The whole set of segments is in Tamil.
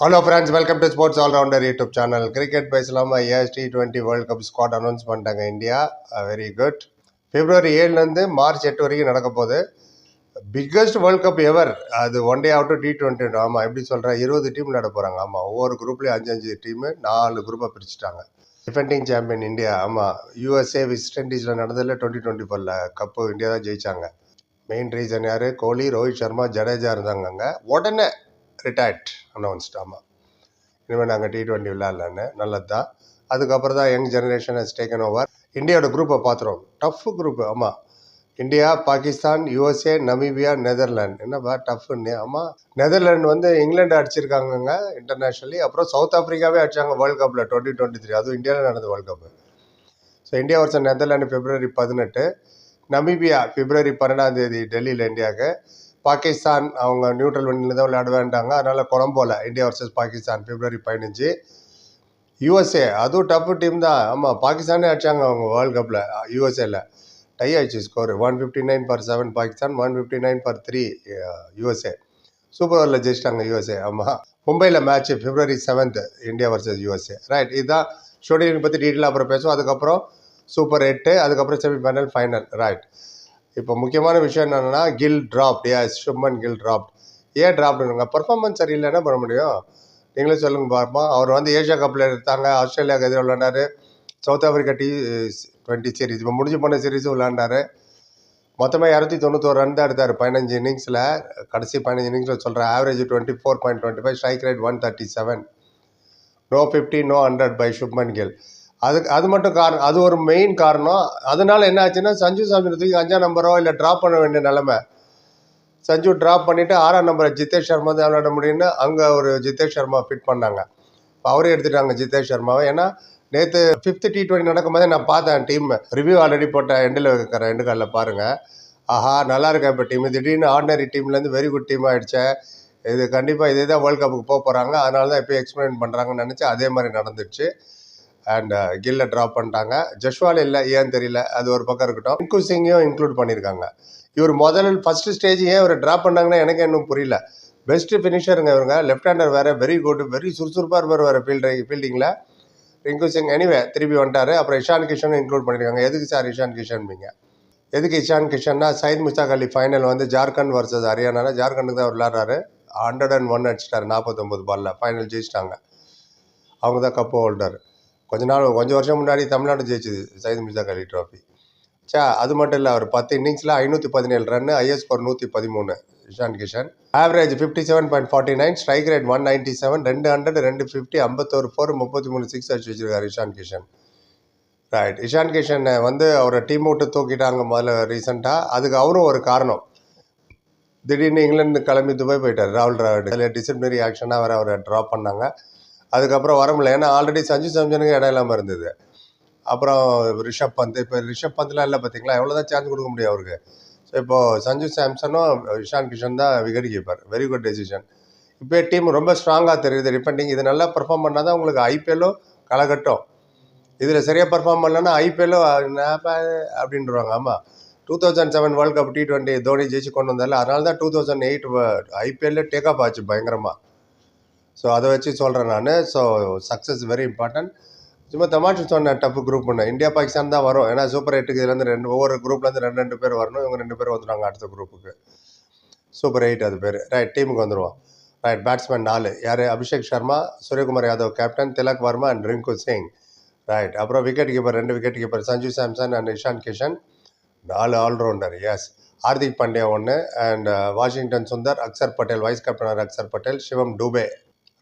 Hello friends welcome to sports allrounder YouTube channel cricket பேசலாமா? As T twenty world cup squad announce பண்ணிட்டாங்க இந்தியா வெரி குட் பிப்ரவரி ஏழுலேருந்து மார்ச் எட்டு வரைக்கும் நடக்க போகுது. பிக்கஸ்ட் வேர்ல்ட் கப் எவர் அது ஒன் டே ஆகட்டும் டி டுவெண்ட்டி ஆமாம் எப்படி சொல்கிறேன் இருபது டீம் நட போகிறாங்க ஆமாம் ஒவ்வொரு குரூப்லேயும் அஞ்சு அஞ்சு டீமு நாலு குரூப்பாக பிரிச்சுட்டாங்க. டிஃபெண்டிங் சாம்பியன் இந்தியா ஆமாம் யூஎஸ்ஏ வெஸ்ட் இண்டீஸில் நடந்ததில் டுவெண்ட்டி டுவெண்ட்டி ஃபோரில் கப்பு இந்தியா தான் ஜெயிச்சாங்க. மெயின் ரீசன் யார்? கோலி ரோஹித் சர்மா ஜடேஜா இருந்தாங்க அங்கே உடனே ரிட்டையர்ட் அனௌன்ஸ்ட் ஆமாம் இனிமேல் நாங்கள் டி ட்வெண்ட்டி விளையாடலான்னு நல்லது தான் அதுக்கப்புறம் தான் young generation has taken over இந்தியாவோட குரூப்பை பார்த்துருவோம் டஃப் குரூப் ஆமாம் India Pakistan USA Namibia Netherland என்னப்பா டஃப்னு ஆமாம் நெதர்லாண்ட் வந்து இங்கிலாந்து அடிச்சிருக்காங்கங்க இன்டர்நேஷ்னலி அப்புறம் சவுத் ஆஃப்ரிக்காவே அடிச்சாங்க வேர்ல்ட் கப்பில் டுவெண்ட்டி டுவெண்ட்டி த்ரீ அதுவும் இந்தியாவில் நடந்த வேர்ல்டு கப்பு ஸோ இந்தியா வருஷம் நெதர்லாண்டு பிப்ரவரி பதினெட்டு. நமீபியா பிப்ரவரி பன்னெண்டாம் தேதி டெல்லியில் இந்தியாவுக்கு. பாகிஸ்தான் அவங்க நியூட்ரல் வண்டியில் தான் விளையாட வேண்டாங்க அதனால் கொலம்போவில் இந்தியா வர்சஸ் பாகிஸ்தான் பிப்ரவரி பதினஞ்சு. யூஎஸ்ஏ அதுவும் டஃப் டீம் தான். ஆமாம் பாகிஸ்தானே அடிச்சாங்க அவங்க வேர்ல்டு கப்பில் யூஎஸ்ஏல டை ஆயிடுச்சு score one fifty nine per seven Pakistan one fifty nine per three USA super ஓவரில் ஜெயிச்சிட்டாங்க யூஎஸ்ஏ ஆமாம் மும்பையில் match February seventh India versus USA right இதுதான் ஷெடியூலிங் பற்றி டீட்டெயிலாக அப்புறம் பேசுவோம். அதுக்கப்புறம் சூப்பர் எட்டு அதுக்கப்புறம் செமிஃபைனல் ஃபைனல் ரைட் இப்போ முக்கியமான விஷயம் என்னென்னா கில் ட்ராப்ட் ஏ சும்மன் கில் ட்ராப்ட் ஏன் ட்ராப்டுங்க பர்ஃபார்மன்ஸ் சரியில்லை என்ன பண்ண முடியும்? நீங்களே சொல்லுங்க பார்ப்போம் அவர் வந்து ஏஷியா கப்பில் எடுத்தாங்க. ஆஸ்திரேலியாவுக்கு எதிராக விளாண்டாரு South Africa T twenty series இப்போ முடிஞ்சு போன சீரீஸும் விளாண்டாரு மொத்தமாக இரநூத்தி தொண்ணூத்தோரு ரன் தான் எடுத்தார். பதினஞ்சு இன்னிங்ஸில் கடைசி பதினஞ்சு இன்னிங்ஸில் சொல்கிறேன் average twenty four point twenty five strike rate one thirty seven no fifty no hundred by Shubman Gill அதுக்கு அது மட்டும் காரணம் அது ஒரு மெயின் காரணம். அதனால என்ன ஆச்சுன்னா சஞ்சு சாம்சன் தூக்கி அஞ்சாம் நம்பரோ இல்லை ட்ராப் பண்ண வேண்டிய நிலமை. சஞ்சு ட்ராப் பண்ணிவிட்டு ஆறாம் நம்பரை ஜிதேஷ் சர்மா தான் விளையாட முடியும்னு அங்கே ஒரு ஜிதேஷ் சர்மா ஃபிட் பண்ணாங்க. இப்போ அவரே எடுத்துட்டாங்க ஜிதேஷ் சர்மாவை. ஏன்னா நேற்று ஃபிஃப்த்து டி டுவெண்ட்டி நடக்கும்போதே நான் பார்த்தேன் டீம் ரிவ்யூ ஆல்ரெடி போட்ட எண்டில் இருக்கிற எண்டு காலில் பாருங்கள் ஆஹா நல்லா இருக்கேன் இப்போ டீம் திடீர்னு ஆர்டினரி டீம்லேருந்து வெரி குட் டீம் ஆகிடுச்சேன் இது கண்டிப்பாக இதே தான் வேர்ல்ட் கப்புக்கு போக போகிறாங்க அதனால தான் இப்போ எக்ஸ்பிளைன் பண்ணுறாங்கன்னு நினச்சி அதே மாதிரி நடந்துச்சு அண்ட் கில்ல ட்ராப் பண்ணிட்டாங்க. ஜஷ்வால் இல்லை ஏன்னு தெரியல. அது ஒரு பக்கம் இருக்கட்டும். இன்கு சிங்கையும் இன்க்ளூட் பண்ணியிருக்காங்க இவர் முதல் ஃபர்ஸ்ட் ஸ்டேஜ் ஏன் இவர் ட்ராப் பண்ணாங்கன்னா எனக்கு இன்னும் புரியல. பெஸ்ட்டு ஃபினிஷருங்க இவங்க லெஃப்ட் ஹேண்டர் வேறு வெரி குட் வெரி சுறுசுறுப்பாக இருப்பார் வேறு ஃபீல்டிங் ஃபீல்டிங்கில் ரிங்கு சிங் எனிவே திருப்பி வந்துட்டார். அப்புறம் இஷான் கிஷனும் இன்க்ளூட் பண்ணியிருக்காங்க எதுக்கு சார் இஷான் கிஷன்பீங்க எதுக்கு இஷான் கிஷன்னா சயித் முஸ்தாக் அலி ஃபைனல் வந்து ஜார்க்கண்ட் வர்சஸ் ஹரியானா ஜார்க்கண்டுக்கு தான் விளாட்றாரு ஹண்ட்ரட் அண்ட் ஒன் அடிச்சிட்டாரு நாற்பத்தொம்பது பாலில் ஃபைனல் ஜெயிச்சிட்டாங்க. அவங்க தான் கப்பு ஹோல்டர் கொஞ்ச நாள் கொஞ்சம் வருஷம் முன்னாடி தமிழ்நாடு ஜெயிச்சது சயித் முஸ்தாக் அலி ட்ராஃபி சா அது மட்டும் இல்லை அவர் பத்து இன்னிங்ஸில் ஐநூற்றி பதினேழு ரன் ஐஎஸ் ஸ்கோர் நூற்றி பதிமூணு Ishan Kishan. Average fifty seven point forty nine strike rate one ninety seven ரெண்டு ஹண்ட்ரட் ரெண்டு ஃபிஃப்டி ஐம்பத்தோரு ஃபோர் முப்பத்தி மூணு சிக்ஸ் அடிச்சு வச்சிருக்காரு இஷான் கிஷன். ரைட் இஷான் கிஷனை வந்து அவரை டீம் விட்டு தூக்கிட்டாங்க முதல்ல ரீசெண்டாக அதுக்கு அவரும் ஒரு காரணம். திடீர்னு இங்கிலாந்து கிளம்பி துபாய் போயிட்டார் ராகுல் டிராவிட் அதில் டிசிப்ளினரி ஆக்ஷனாக வேறு அவரை ட்ராப் பண்ணாங்க. அதுக்கப்புறம் வர முடியல. ஏன்னா ஆல்ரெடி சஞ்சு சாம்சனுக்கு இடம் இல்லாமல் இருந்தது. அப்புறம் ரிஷப் பந்த். இப்போ ரிஷப் பந்த்லாம் இல்லை பார்த்தீங்களா எவ்வளோ தான் சான்ஸ் கொடுக்க முடியும் அவருக்கு. ஸோ இப்போது சஞ்சு சாம்சனும் இஷான் கிஷன் தான் wicket keeper very good decision இப்போ டீம் ரொம்ப ஸ்ட்ராங்காக தெரியுது. டிபெண்டிங் இது நல்லா பர்ஃபார்ம் பண்ணால் தான் உங்களுக்கு ஐபிஎல்லும் களைகட்டும் இதில் சரியாக பர்ஃபார்ம் பண்ணலன்னா ஐபிஎல்லும் அப்படின்றவாங்க. ஆமாம் two thousand seven world cup T twenty Dhoni ஜெயிச்சு கொண்டு வந்தால அதனால தான் டூ தௌசண்ட் எயிட் ஐபிஎல்ல டேக் ஆஃப் ஆச்சு பயங்கரமாக ஸோ அதை வச்சு சொல்கிறேன் நான். ஸோ சக்ஸஸ் வெரி இம்பார்ட்டன்ட் சும்மா தமாஷு சொன்னேன் டஃப் குரூப் ஒன்று இந்தியா பாகிஸ்தான் தான் வரும். ஏன்னா சூப்பர் எயிட்டுக்கு இதுலேருந்து ரெண்டு ஒவ்வொரு குரூப்லேருந்து ரெண்டு ரெண்டு பேர் வரணும். இவங்க ரெண்டு பேர் வந்துடுவாங்க அடுத்த குரூப்புக்கு சூப்பர் எயிட் அது பேர். ரைட் டீமுக்கு வந்துடுவோம். ரைட் பேட்ஸ்மேன் நாலு. யார்? Abhishek Sharma Suryakumar Yadav captain Tilak Varma and Rinku Singh right அப்புறம் விக்கெட் கீப்பர் ரெண்டு wicket keeper Sanju Samson and Ishan Kishan நாலு ஆல்ரவுண்டர் எஸ் ஹார்திக் பாண்டியா ஒன்று and Washington Sundar Axar Patel vice கேப்டனர் அக்சர் பட்டேல் சிவம் டூபே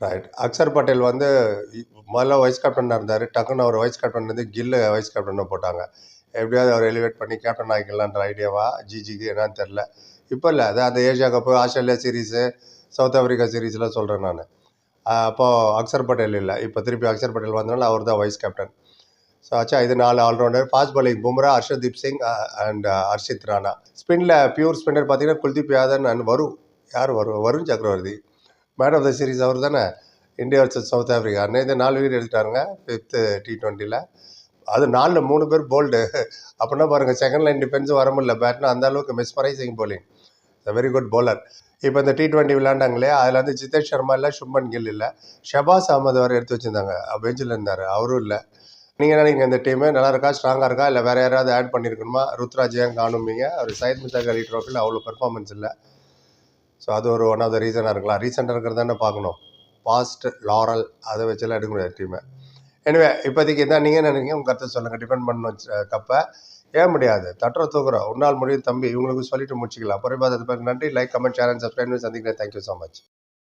ரைட் அக்சர் பட்டேல் வந்து முதல்ல வைஸ் கேப்டனாக இருந்தார். டக்குன்னு அவர் வைஸ் கேப்டன் வந்து கில்லு வைஸ் கேப்டனை போட்டாங்க. எப்படியாவது அவர் எலிவேட் பண்ணி கேப்டன் ஆகிக்கலான்ற ஐடியாவா ஜிஜிக்கு என்னன்னு தெரில இப்போ இல்லை அது அந்த Asia cup Australia series South Africa சீரீஸ்லாம் சொல்கிறேன் நான். அப்போது அக்சர் பட்டேல் இல்லை. இப்போ திருப்பி அக்சர் பட்டேல் வந்தனால அவர் தான் வைஸ் கேப்டன் ஸோ ஆச்சா இது நாலு allrounder fast bowling Bumrah Harshdeep Singh and Harshit Rana ஸ்பின்னில் pure spinner பார்த்தீங்கன்னா குல்தீப் யாதவ் அண்ட் வரும் யார் வரும் Varun Chakravarthy. Man of the series அவர் தானே? இந்தியா வர்சஸ் சவுத் ஆஃப்ரிக்கா அன்னைக்கு நாலு பேர் எடுத்துட்டாருங்க ஃபிஃப்த்து டி டுவெண்ட்டியில் அது நாலில் மூணு பேர் போல்டு அப்படின்னா பாருங்கள் செகண்ட் லைன் டிஃபென்ஸும் வர முடியல. பேட்னா அந்த அளவுக்கு mesmerising bowling very good bowler இப்போ இந்த டி டுவெண்ட்டி விளாண்டாங்களே அதில் வந்து ஜிதேஷ் சர்மா இல்லை சுப்மன் கில் இல்லை. ஷபாஸ் அகமது வரை எடுத்து வச்சுருந்தாங்க. பெஞ்சில் இருந்தார். அவரும் இல்லை. நீங்கள் நினைக்கிங்க இந்த டீமு நல்லா இருக்கா? ஸ்ட்ராங்காக இருக்கா? இல்லை வேறு யாராவது ஆட் பண்ணியிருக்கணுமா ருத்ராஜ் ஏன் காணுமீங்க அவர் சைத் மிசாக் அலி ட்ரோஃபியில் அவ்வளோ பெர்ஃபார்மன்ஸ் இல்லை. ஸோ அது ஒரு ஒன் ஆஃப் த ரீசனாக இருக்கலாம். ரீசெண்டாக இருக்கிறது தானே பார்க்கணும். பாஸ்ட் லாரல் அதை வச்செல்லாம் எடுக்க முடியாது டீமை எனவே இப்போதைக்கு தான் நீங்கள் நினைக்கிறீங்க? உங்கள் கருத்தை சொல்லுங்கள் டிபெண்ட் பண்ண கப்பை. ஏன் முடியாது? தட்டுற தூக்குறோம் உன்னால் முடியும் தம்பி. இவங்களுக்கு சொல்லிட்டு முடிச்சிக்கலாம். பொறுப்பாக நன்றி. Like comment share and subscribe சந்திக்கிறேன். Thank you so much